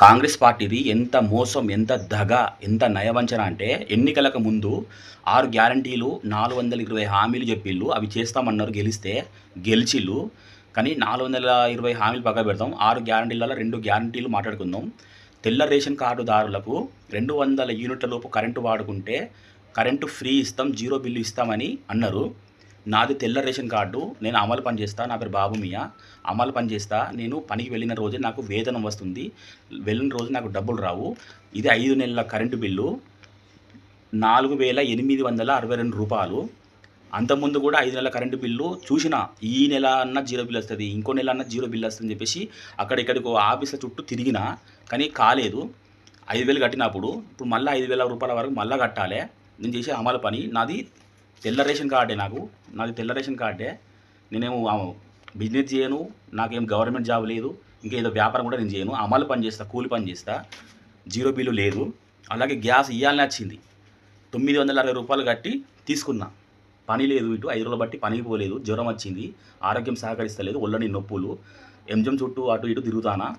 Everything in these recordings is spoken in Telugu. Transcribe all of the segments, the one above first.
కాంగ్రెస్ పార్టీది ఎంత మోసం ఎంత దగ ఎంత నయవంచన అంటే ఎన్నికలకు ముందు ఆరు గ్యారంటీలు నాలుగు వందల ఇరవై హామీలు చెప్పిళ్ళు. అవి చేస్తామన్నారు గెలిస్తే గెలిచిళ్ళు. కానీ నాలుగు వందల ఇరవై హామీలు పక్క పెడతాం. ఆరు గ్యారంటీలలో రెండు గ్యారంటీలు మాట్లాడుకుందాం. తెల్ల రేషన్ కార్డుదారులకు రెండు వందల యూనిట్ల లోపు కరెంటు వాడుకుంటే కరెంటు ఫ్రీ ఇస్తాం జీరో బిల్లు ఇస్తామని అన్నారు. నాది తెల్ల రేషన్ కార్డు నేను అమలు పని చేస్తా నా పేరు బాబు మియా. అమలు పని చేస్తా నేను పనికి వెళ్ళిన రోజే నాకు వేతనం వస్తుంది. వెళ్ళిన రోజు నాకు డబ్బులు రావు. ఇది ఐదు నెలల కరెంటు బిల్లు. నాలుగు వేల ఎనిమిది వందల అరవై రెండు రూపాయలు. అంతకుముందు కూడా ఐదు నెలల కరెంటు బిల్లు. చూసిన ఈ నెల అన్న జీరో బిల్ వస్తుంది ఇంకో నెల అన్న జీరో బిల్ వస్తుంది చెప్పేసి అక్కడ ఇక్కడికి ఆఫీసుల చుట్టూ తిరిగినా కానీ కాలేదు. ఐదు వేలు కట్టినప్పుడు ఇప్పుడు మళ్ళీ ఐదు వేల రూపాయల వరకు మళ్ళీ కట్టాలి. నేను చేసే అమలు పని నాది తెల్ల రేషన్ కార్డే నాకు. నాది తెల్ల రేషన్ కార్డే. నేనేమో బిజినెస్ చేయను. నాకేం గవర్నమెంట్ జాబ్ లేదు. ఇంకేదో వ్యాపారం కూడా నేను చేయను. అమలు పని చేస్తా కూలి పని చేస్తా. జీరో బిల్లు లేదు. అలాగే గ్యాస్ ఇవ్వాలని వచ్చింది. తొమ్మిది వందల అరవై రూపాయలు కట్టి తీసుకున్నా. పని లేదు ఇటు. ఐదు రోజులు బట్టి పనికి పోలేదు. జ్వరం వచ్చింది. ఆరోగ్యం సహకరిస్తలేదు. ఒళ్ళని నొప్పులు. ఎంజం చుట్టూ అటు ఇటు తిరుగుతానా?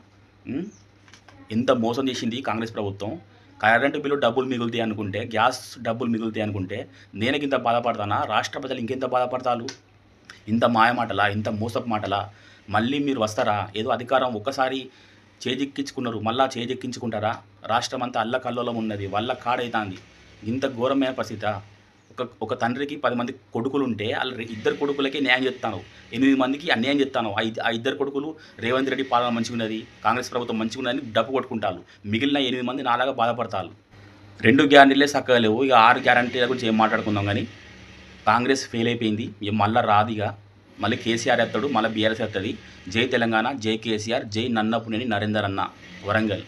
ఎంత మోసం చేసింది కాంగ్రెస్ ప్రభుత్వం. కరెంటు బిల్లు డబ్బులు మిగులుతాయి అనుకుంటే గ్యాస్ డబ్బులు మిగులుతాయి అనుకుంటే నేనకి ఇంత బాధపడతానా? రాష్ట్ర ప్రజలు ఇంకెంత బాధపడతారు? ఇంత మాయ మాటలా? ఇంత మోసపు మాటలా? మళ్ళీ మీరు వస్తారా? ఏదో అధికారం ఒక్కసారి చేజెక్కించుకున్నారు. మళ్ళా చేజెక్కించుకుంటారా? రాష్ట్రం అంతా అల్లకల్లోలం ఉన్నది. వల్ల కాడైతాంది. ఇంత ఘోరమైన పరిస్థితి? ఒక ఒక తండ్రికి పది మంది కొడుకులు ఉంటే వాళ్ళ ఇద్దరు కొడుకులకే న్యాయం చేస్తాను. ఎనిమిది మందికి అన్యాయం చేస్తాను. ఆ ఇద్దరు కొడుకులు రేవంత్ రెడ్డి పాలన మంచిగున్నది కాంగ్రెస్ ప్రభుత్వం మంచిగా డబ్బు కొట్టుకుంటారు. మిగిలిన ఎనిమిది మంది నాలాగా బాధపడతారు. రెండు గ్యారంటీలే చక్కగా లేవు. ఇక ఆరు గ్యారంటీల గురించి ఏం మాట్లాడుకుందాం కానీ కాంగ్రెస్ ఫెయిల్ అయిపోయింది. ఇక మళ్ళీ రాదిగా మళ్ళీ కేసీఆర్ ఎత్తాడు మళ్ళీ బీఆర్ఎస్ ఎత్తది జై తెలంగాణ జై కేసీఆర్ జై నన్నపునేని నరేందర్ అన్న వరంగల్.